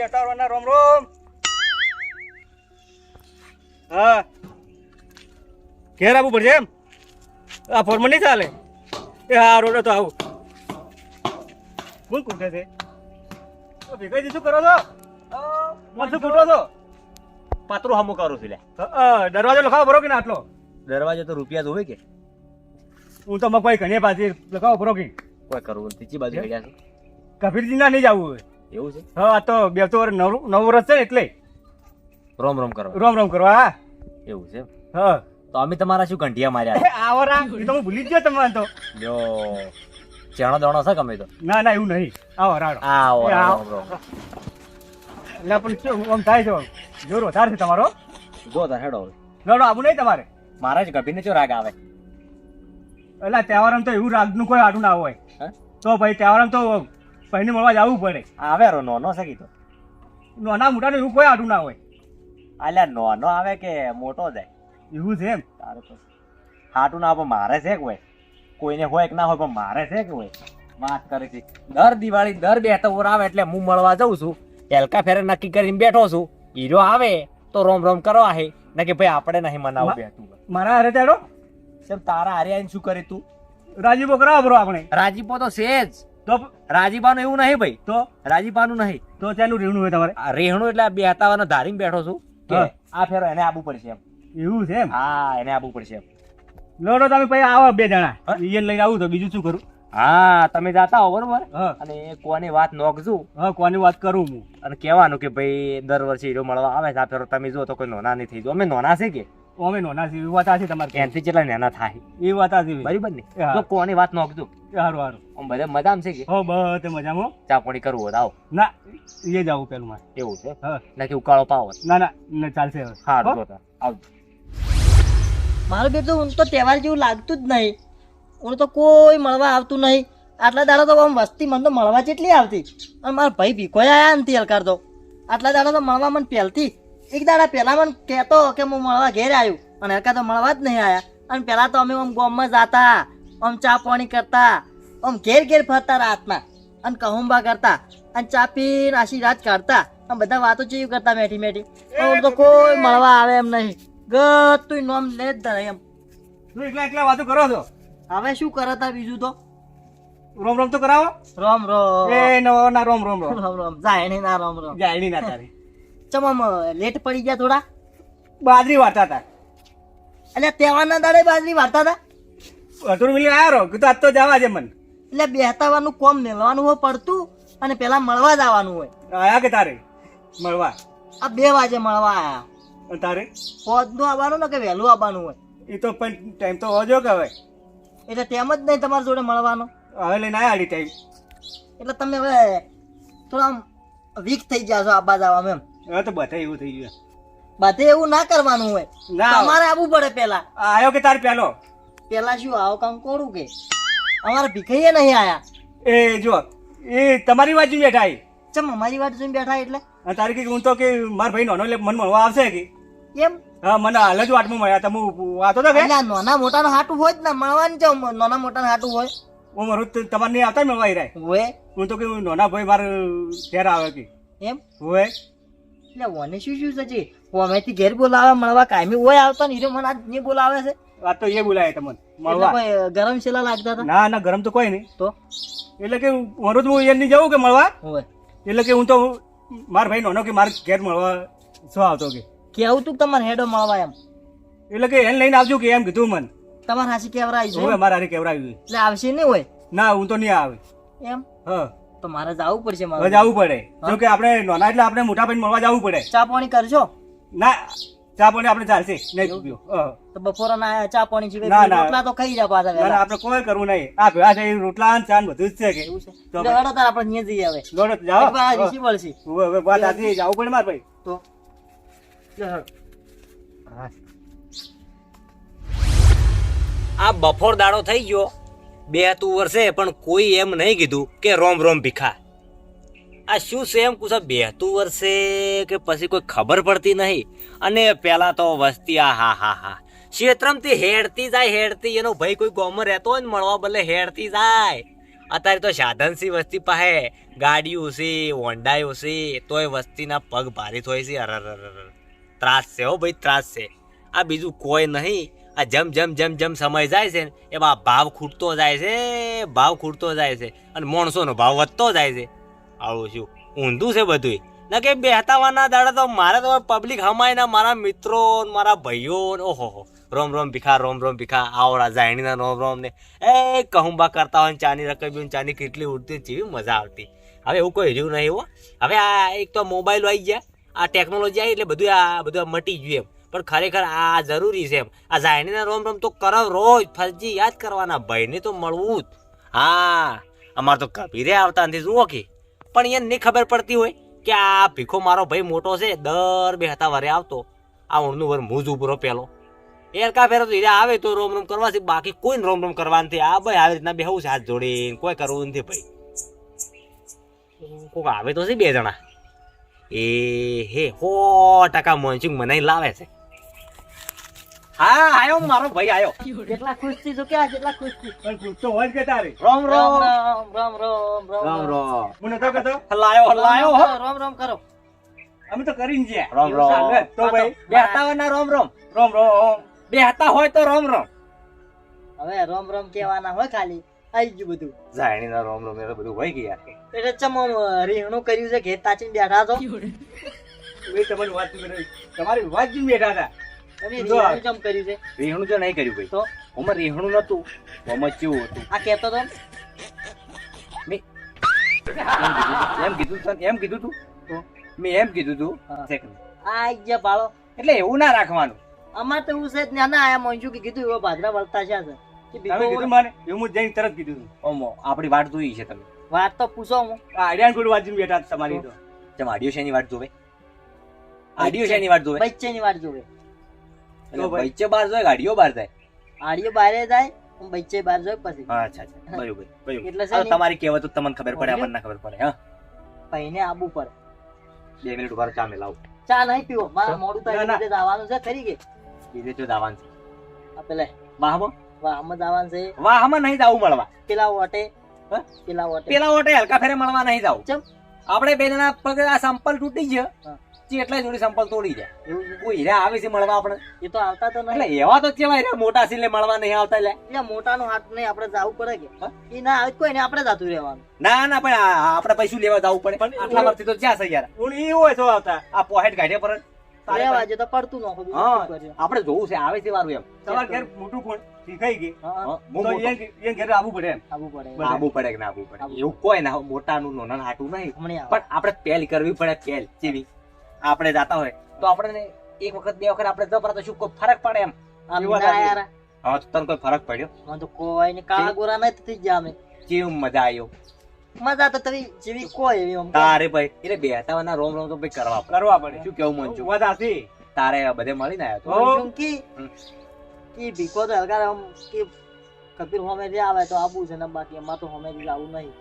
બેસાડવાના રોમ રોમ. હા. ઘેર આવવું પડશે એમ? આ ફોનમાં નહીં ચાલે? એ હા રોડે તો આવું. કોણ કૂટે છે? તો ભેગાજી શું કરો છો? મને શું કૂટો છો? પાતળું હમું કરું છું દરવાજો લખાવો બરો કે ના આટલો? દરવાજો તો રૂપિયા જોવે કે? હું તો મગભાઈ ઘણી પાછી લખાવો બરો કે? કોઈ કરવું ત્રીજી બાજુ? પડ્યા છે? કબીરજી ના નહીં જવું એવું છે? હા તો બે તો નવ વર્ષ છે ને એટલે. રોમ રોમ કરો રોમ રોમ કરવા હા. એવું છે હા. તો અમે તમારા શું ઘંટિયા માર્યા? આવો રા એ તો હું ભૂલી જ ગયો તમારે તો. જો ચણો દણો છે ગમે તો? ના ના એવું નહીં. આવો રાડો. આવો આવો. એટલે પણ શું આમ થાય છે જોર વધારે છે તમારો. જો તાર હેડો હવે. રાડો આવું નહીં તમારે. મારા જ ગભીને ચો રાગ આવે? એટલે તહેવારમાં તો એવું રાગનું કોઈ આડું ના હોય? તો ભાઈ તહેવારમાં તો ભાઈને મળવા જવું પડે. આવે રો નોનો છે કીધો. નાના મોટાને એવું કોઈ આડું ના હોય. અલ્યા નોનો આવે કે મોટો જાય? એવું છે એમ. તારે તો હાટું ના પણ મારે છે કોઈ કોઈને હોય કે ના હોય પણ મારે છે કે હોય? વાત કરે છે. દર દિવાળી દર બે તહેવાર આવે એટલે હું મળવા જઉં છું. હેલકા ફેરે નક્કી કરીને બેઠો છું. હીરો આવે તો રોમ રોમ કરો આહે. કે ભાઈ આપણે નહીં મનાવું બેઠું મારા હારે તેડો કેમ તારા હારે આવીને શું કરી તું? રાજીપો કરાવો બરો આપણે. રાજીપો તો છે જ. તો રાજીપાનું એવું નહીં ભાઈ તો રાજીપાનું નહીં તો ત્યાંનું રેહણું હોય તમારે. આ રેહણું એટલે બે હતાવાનો ધારીને બેઠો છું. કે આ ફેરો એને આબુ પડશે એમ. એવું છે એમ? હા એને આબુ પડશે એમ. લોડો તમે પછી આવો બે જણા? ઈયન લઈને આવું તો બીજું શું કરું? હા તમે જાતા હો બરોબર? અને કોની વાત નોખજો. હા કોની વાત કરું હું? અને કહેવાનું કે ભાઈ દર વર્ષે હીરો મળવા આવે છે આ ફેરો તમે જો તો કોઈ નોના નહીં થઈ જો અમે નોના છે કે? અમે નોના છીએ એવી વાત છે તમારે એનથી કેટલા નાના થાય. એ વાત છે બરાબર ને? તો કોની વાત નોખજો સારું સારું આમ બધા મજામાં છે કે? હો બસ મજામાં ચા પાણી કરવું હોય આવો. ના એ જાવું પેલું મારે. એવું છે? હા. ઉકાળો પાવો ના ના ના ચાલશે હવે. સારું. આવજો. મારું બેટું હું તો તહેવાર જેવું લાગતું જ નહીં. હું તો કોઈ મળવા આવતું નહીં. આટલા દાડા તો આમ વસ્તી મને તો મળવા જેટલી આવતી. અને મારા ભાઈ ભીખોય આયા નથી હલકાર તો આટલા દાડા તો મળવા મને પહેલતી એક દાડા પહેલા મને કહેતો કે હું મળવા ઘેર આવ્યું અને હલકાર તો મળવા જ નહીં આયા અને પહેલાં તો અમે આમ ગોમમાં જતા આમ ચા પાણી કરતા આમ ઘેર ઘેર ફરતા રાતના. અને કહુંબા કરતા અને ચા પીને આશીર્વાદ રાત કાઢતા. આમ બધા વાતો જેવી કરતા મેઠી મેઠી. પણ તો કોઈ મળવા આવે એમ નહીં. ગતું નોમ લે જ નહીં એમ. તું એકલા એકલા વાતો કરો છો? હવે શું કરતા બીજું તો? રોમ રોમ તો કરાવો? રોમ રોમ. એ ના રોમ રોમ રોમ. રોમ રોમ. ના રોમ રોમ. જાય ના તારી. ચમ આમ લેટ પડી ગયા થોડા? બાજરી વાતા હતા. એટલે તહેવારના દાડે બાજરી વાર્તા હતા? અતુર મિલી આવ્યો રહો કીધું આજ તો જવા છે મન. એટલે બેહતાવાનું કોમ મેળવાનું હોય પડતું અને પેલા મળવા જ આવવાનું હોય. આયા કે તારે? મળવા. આ બે વાગે મળવા આયા. તારે? પોતનું આવવાનું ને કે વહેલું આવવાનું હોય? એ તો પણ ટાઈમ તો હોજો કે હવે. એટલે તેમ જ નહીં તમારી જોડે મળવાનો. હવે લઈને આવ્યા આડી ટાઈમ એટલે તમે હવે થોડા વીક થઈ ગયા છો આબા જવામાં એમ. હવે તો બધા એવું થઈ ગયું. બધે એવું ના કરવાનું હોય. ના તમારે આવવું પડે પેલા. આવ્યો કે તારે પેલો? પેલા શું આવો કામ કોરું કે? અમારે ભીખઈએ નહીં આયા. એ જો એ તમારી બાજુ બેઠા એ. ચમ અમારી વાત જોઈને બેઠા એટલે? તારી કે હું તો કે મારા ભાઈ નોનો એટલે મને મળવા આવશે કે? એમ? હા મને હાલ જ વાટમાં મળ્યા તમે વાતો તો કે નાના મોટાનો હાટું હોય જ ને મળવાનું છે નાના મોટાનું હાટું હોય. હું મારું તમારે નહીં આવતા મળવા રહ્યા હોય. હું તો કે નાના ભાઈ મારે ઘેર આવે કે. એમ? હોય. એટલે ઓને શું શું છે જી? ઓમેથી ઘેર બોલાવે મળવા કાયમી હોય આવતા ને હીરો મને આજ નહીં બોલાવે છે? વાત તો એ બોલાવે તમને. મળવા. ગરમ શેલા લાગતા હતા? ના ના ગરમ તો કોઈ નહીં. તો? એટલે કે તો હું નહીં જવું કે મળવા? એટલે કે હું તો મારા ભાઈ નોનો કે મારે ઘેર મળવા શું આવતો કે? કેવું તું તમારે હેડો મળવા એમ? એટલે કે એને લઈને આવજો કે એમ કીધું મને. તમારે હાસી કેવરાય છે? હવે મારે હારે કેવડાવ્યું એટલે આવશે નહીં હોય? ના હું તો નહીં આવે. એમ? હા. તો મારે જવું પડશે મારે. જવું પડે. જો કે આપણે નોના એટલે આપણે મોટા ભાઈ મળવા જવું પડે. ચા પાણી કરજો. ના ચા પાણી આપણે ચાલશે. નહીં પીઓ. તો બપોરે ના ચા પાણી ના. રોટલા તો ખાઈ જા પાછા ના આપણે કોઈ કરવું નહીં. આ ભેળા છે રોટલા ને ચા બધું જ છે કે. એવું છે? તો હેડો તાર આપણે જઈએ હવે. દોડો જાવ આ ઋષિ વળશે. હવે હવે વાત આથી જવું પડે મારે ભાઈ. તો. આ બફોર દાડો થઈ ગયો. બે તું વર્ષે પણ કોઈ એમ નહીં કીધું કે રોમ રોમ ભીખા. આ શું છે એમ બે હતું વર્ષે કે પછી કોઈ ખબર પડતી નહીં? અને પહેલાં તો વસ્તી, આ હા હા હા. ક્ષેત્રમથી હેડતી જાય, હેડતી, એનો ભાઈ કોઈ ગામમાં રહેતો હોય ને મળવા બદલે હેડતી જાય. અત્યારે તો સાધનસી વસ્તી પાસે, ગાડીઓ છે હોન્ડાઓ છે, તોય વસ્તીના પગ ભારી થાય છે. અરર ત્રાસ છે હો ભાઈ, ત્રાસ છે. આ બીજું કોઈ નહીં. આ જેમ જેમ જેમ જેમ સમય જાય છે ને, એમાં ભાવ ખૂટતો જાય છે, ભાવ ખૂટતો જાય છે અને માણસોનો ભાવ વધતો જાય છે. આવું શું ઊંધું છે બધું ના કે બેહતાવાના દાડા તો મારે તો પબ્લિક હમાય ના, મારા મિત્રો મારા ભાઈઓ ઓહો હો. રોમ રોમ ભીખા, રોમ રોમ ભીખા, આવડા જાણીના રોમ રોમ ને. એ કહુંબા કરતા હોય ચાની રકબી ને ચાની કેટલી ઉડતી જેવી મજા આવતી. હવે એવું કોઈ રહ્યું નહીં હો. હવે આ એક તો મોબાઈલ આવી ગયા, આ ટેકનોલોજી આવી એટલે બધું આ, બધું મટી ગયું એમ. પણ ખરેખર આ જરૂરી છે એમ. આ જાણીના રોમ રોમ તો કરો રોજ ફરજી યાદ કરવાના, ભાઈને તો મળવું જ. હા, અમારે તો કબીરે આવતા નથી, જુઓ કે. પણ એને નહીં ખબર પડતી હોય કે આ ભીખો મારો ભાઈ મોટો છે, દર બે હતા વરે આવતો. આ ઊંડનું વર મૂજ ઉભરો પેલો. એરકા ફેરો તો હીરા આવે તો રોમ રોમ કરવા છે બાકી કોઈ રોમ રોમ કરવા નથી. આ ભાઈ આવી રીતના બેહવું છે, હાથ જોડીને, કોઈ કરવું નથી ભાઈ. કોક આવે તો છે બે જણા. એ હે, સો ટકા મોનસિંગ મને લાવે છે. હા આયો મારો ભાઈ આયો. કેટલા ખુશથી જો ક્યાં કેટલા ખુશથી પણ પૂછતો હોય કે તારે. રોમ રામ. રોમ રામ રામ રામ રામ. હું નતો કહેતો હલાયો હલાયો હો. રામ રામ કરો. અમે તો કરીને ગયા રોમ રોમ. તો ભાઈ બેહતા હોય ના રોમ રોમ. રોમ રોમ. બેહતા હોય તો રોમ રોમ. હવે રામ રામ કહેવાના હોય ખાલી. આવી ગયું બધું. જાણીના રોમ રોમ એ તો બધું હોય ગયા. એટલે ચમ આમ કર્યું છે ઘેર તાચીને બેઠા છો? તમારી વાત કરી તમારી વાત જ બેઠા હતા. તમે રીહણું ચમ કર્યું છે? રીહણું તો નહીં કર્યું ભાઈ. તો? ઓમાં રીહણું નતું ઓમાં કેવું હતું? આ કહેતો તો? એમ કીધું તને એમ કીધું તું મેં એમ કીધું તું આ ગયા ભાળો. એટલે એવું ના રાખવાનું. અમાર તો એવું છે જ નાના આયા મોંજુ કે કીધું એવો ભાદરા વળતા છે તમે કીધું મને? એવું હું જઈને તરત કીધું ઓમો આપણી વાટ જોઈ છે તમે. વાત તો પૂછો હું. આડિયાન કોઈ વાંચીને બેઠા તમારી તો? જેમ આડિયો શેની વાટ જોવે? આડિયો શેની વાટ જોવે? બચ્ચેની વાત જોવે. તો વચ્ચે જાય ગાડીઓ બાર જાય. ગાડીઓ બારે જાય હું બચ્ચે બાર જોઈ પછી. હા અચ્છા અચ્છા. બરોબર બરોબર. એટલે છે તમારી કહેવત તો તમને ખબર પડે આપણને ખબર પડે હા. ભાઈને આબુ પડે બે મિનિટ ઊભા ચા મેલાવ ચા નહીં પીવો. મારા મોડું થાય. એટલે જવાનું છે ખરી કે? બીજે તો દાવાન છે. આ પેલે. વાહમાં વાહમાં જવાનું છે. વાહમાં નહીં જાવું મળવા. પેલા ઓટે હા? પેલા ઓટે પેલા ઓટે હલકા ફેરે મળવા નહીં જાવું. આપણે બે જણા પગ આ સંપલ તૂટી ગયો. જે એટલા જોડી સંપલ તોડી જાય. કોઈ હીરા આવે છે મળવા આપણે? એ તો આવતા તો નહીં. એવા તો કેવા હીરા મોટા સિલે મળવા નહીં આવતા લે એટલે મોટાનો હાથ નહીં આપણે જવું પડે કે? એ ના આવે કોઈ ને આપણે જતું રહેવાનું. ના ના પણ આપણે પૈસું લેવા જવું પડે. પણ આટલા વર્ષથી તો જ્યાં છે યાર. હું એ હોય તો આવતા. આ પોહેટ ગાઢિયા પર? આપણે જોવું છે આવે છે વારું એમ. તમારે ઘેર મોટું કોણ? શીખાઈ ગઈ હા, હા, હા, બહુ તો મોટો. એને એને ઘેર આવવું પડે એમ? આવવું પડે. બરાબર. પડે કે ના આબુ પડે? એવું કોઈ ના મોટાનું નાના હાટું નહીં. પણ આપડે પહેલ કરવી પડે પહેલ જેવી. આપણે જાતા હોય તો આપણે એક વખત બે વખત આપણે જબરા તો શું કોઈ ફરક પડે એમ? હવે તો તને કોઈ ફરક પડ્યો? તો કોઈ ને કાળા ગોરા નથી થઈ ગયા અમે કેવું મજા આવ્યો મજા તો તમે જેવી કોઈ એવી આમ. તારે ભાઈ એટલે બેહતાવાના રોમ રોમ તો ભાઈ કરવા પડે. કરવા પડે. શું કેવું મન છું? મજા થી તારે બધે મળીને આવ્યો તો? હો. કી? કી ભીખો તો હલકા આમ કે કબીર જે આવે તો આબુ છે ને બાકી એમાં તો હોમેથી આવું નહીં.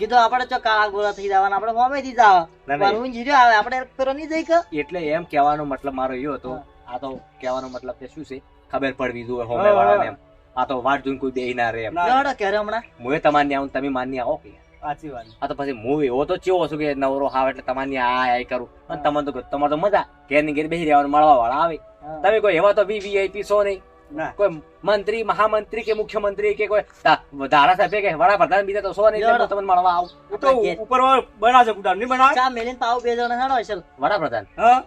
કીધું આપણે ચો કાળા ગોળા થઈ જવાના આપણે હોમેથી જ જાવ ના, ના, પણ હું જીર્યો આવે આપણે પેલો નહીં જઈ કે એટલે એમ કહેવાનો મતલબ મારો એવો હતો. આ તો કહેવાનો મતલબ કે શું છે? ખબર પડવી જોઈએ હોમે વાળાને એમ. આ તો વાટ જોઈને કોઈ બેહી ના રહે એમ. ના. ક્યારે હમણાં? મુએ તમારી આવું તમે માન્ય આવો કે. સાચી વાત. આ તો પછી હું એવો તો ચેવો છું કે નવરો હાવ એટલે તમારી આ આ કરું. અને તમને તો તમારે તો મજા. ઘેરની ઘેર બેસી રહેવાનું મળવા વાળા આવે તમે કોઈ એવા તો વીવીઆઈપી શો નહીં. કોઈ મંત્રી મહામંત્રી કે મુખ્યમંત્રી કે કોઈ ધારાસભ્ય કે વડાપ્રધાન બીજા તો છો નહીં તમને મળવા આવું. તો ઉપર બનાવશે કુટાર નહીં બના ચા મેલીન પાવ બે જણા હેડો છે વડાપ્રધાન. હા?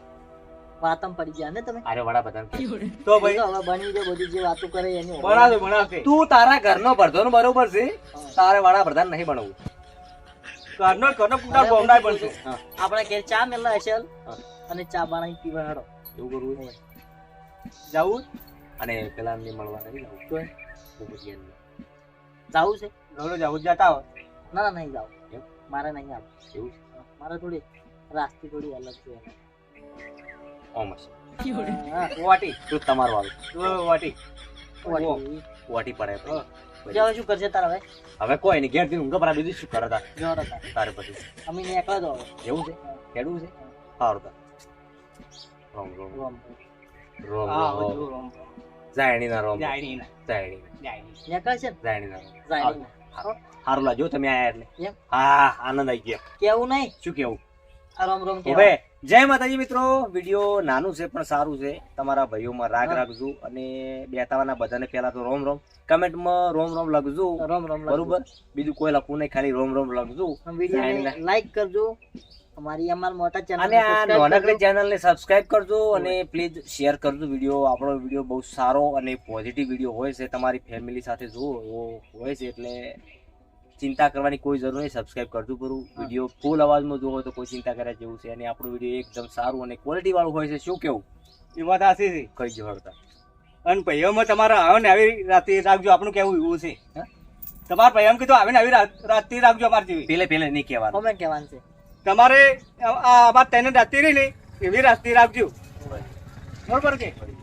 વાતમ પડી ગયા ને તમે? અરે વડાપ્રધાન. તો ભાઈ? હવે બની જાય બધી જે વાતો કરે એની બનાવશે બનાવશે તું તારા ઘરનો ભરતો બરોબર છે. તારે વડાપ્રધાન નહીં બનવું. ઘરનો ઘરનો કુટાર બોમ્બાઈ બનશે. આપણે ઘેર ચા મેલા હશે. અને ચા બનાવી પીવા હેડો. એવું કરવું છે. જવું? અને પેલા એમને મળવા નહીં જવું. પોપટિયાને. જાવું છે? રોડો જવું જતા હોય. ના ના નહીં જાવ. મારે નહીં આવ એવું મારે થોડી રાસ્તી થોડી અલગ છે. ઓમ છે હા, વાટી. તું તમારું તો વાટી. વાટી. પડે હવે શું કરશે તારા હવે? હવે કોઈ નહીં. ઘેર ઊંઘો પરા બીજું શું કરે તાર? જો તારે. પછી. અમે એકલા જ એવું છે? ખેડવું છે? સારું તાર. રોમ રોમ. રોમ. રોમ. રોમ રોમ. જાયણી ના રોમ. જાયણી ના જાયણી જાયણી નીકળ છે ને રોમ જાય નહીં. સારું લાગ્યો તમે આયા એટલે. હા આનંદ આવી ગયો. કેવું નહીં? શું કેવું? રોમ રોમ હવે જય માતાજી મિત્રો. વીડિયો નાનું છે પણ સારું છે. તમારા ભાઈઓમાં રાગ રાખજો અને બેતાવાના બધાને પહેલા તો રોમ રોમ. કમેન્ટમાં રોમ રોમ લખજો. રોમ રોમ બરોબર? બીજું કોઈ લખવું નહીં ખાલી રોમ રોમ લખજો. લાઈક કરજો. અમારી અમાર મોટા ચેનલ અને આ નાનકડી ચેનલને સબસ્ક્રાઇબ કરજો અને પ્લીઝ શેર કરજો વીડિયો. આપણો વીડિયો બહુ સારો અને પોઝિટિવ વીડિયો હોય છે. તમારી ફેમિલી સાથે જુઓ હોય છે એટલે ચિંતા કરવાની કોઈ જરૂર નહીં. સબસ્ક્રાઇબ કરજો પૂરું વીડિયો ફૂલ અવાજમાં જોવો હોય તો કોઈ ચિંતા કર્યા જેવું છે અને આપણું વીડિયો એકદમ સારું અને ક્વોલિટી વાળું હોય છે. શું કેવું? એ વાત સાચી છે. કઈ જો હળતા અને ભાઈઓમાં તમારા આવે ને આવી રાતે રાખજો. આપણું કેવું એવું છે? તમારે ભાઈ એમ કીધું આવે ને આવી રાત- રાતે રાખજો અમારી જેવી. પેલે પેલે નહીં કહેવાનું. અમે કહેવાનું છે. તમારે આ આ અમારે તેને રાતે રહી ને એવી રાતે રાખજો. બરોબર. કે?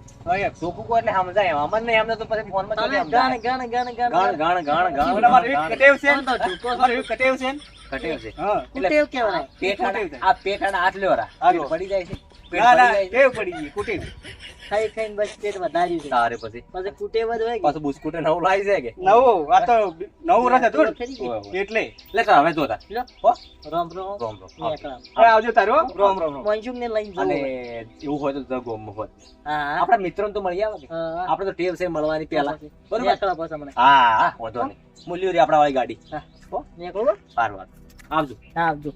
એટલે સમજાય. અમને નહીં તો પછી ફોનમાં તમે ગાણ ગાણ ગાણ ગાણ. ગાણ ગાણ ગાણ ગાણ તમારે એવી ગાણ. કટેવ છે કટેવ છે કટેવ છે. હા. કુટેવ કહેવાય. આ પેટાના હાથ લેવરા પડી જાય છે. પડી જાય છે. પડી ગઈ કુટેવ. ખાઈ ખાઈને બસ પેટ વધાર્યું છે. તારે પછી? પછી કુટે કે? પાછું બુસ્કુટ નવું લાવી છે કે? નવું? આ તો નવું રસ હતું. એટલે. લે તો હવે જોતા. હો? રોમ રોમ. રોમ રોમ. હવે આવજો તારો રોમ રોમ રોમ. મોંજુક ને લઈને અને એવું હોય તો જગ ગોમમાં હોય હા. આપણા મિત્રો તો મળી આવે આપણે તો ટેવ છે મળવાની પહેલા. બરોબર? નીકળો પાછા મને. હા હા વાંધો નહીં. મૂલ્યો રે આપણા વાળી ગાડી. હા. નીકળો સારું વાત આવજો. હા આવજો.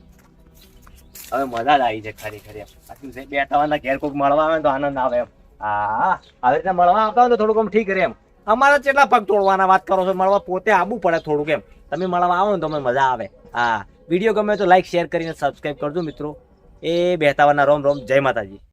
હવે મજા જ આવી છે ખરી ખરી. આટલું છે. બેઠાવાના ઘેર કોઈક મળવા આવે તો આનંદ આવે એમ. હા આવી રીતે મળવા આવતા હોય તો થોડુંક ઠીક રહે એમ. અમારે કેટલા પગ તોડવાના વાત કરો છો, મળવા પોતે આવવું પડે થોડુંક એમ. તમે મળવા આવો ને તો મજા આવે. હા, વીડિયો ગમે તો લાઈક શેર કરીને સબસ્ક્રાઈબ કરજો મિત્રો. એ બેહતાવાના રોમ રોમ. જય માતાજી.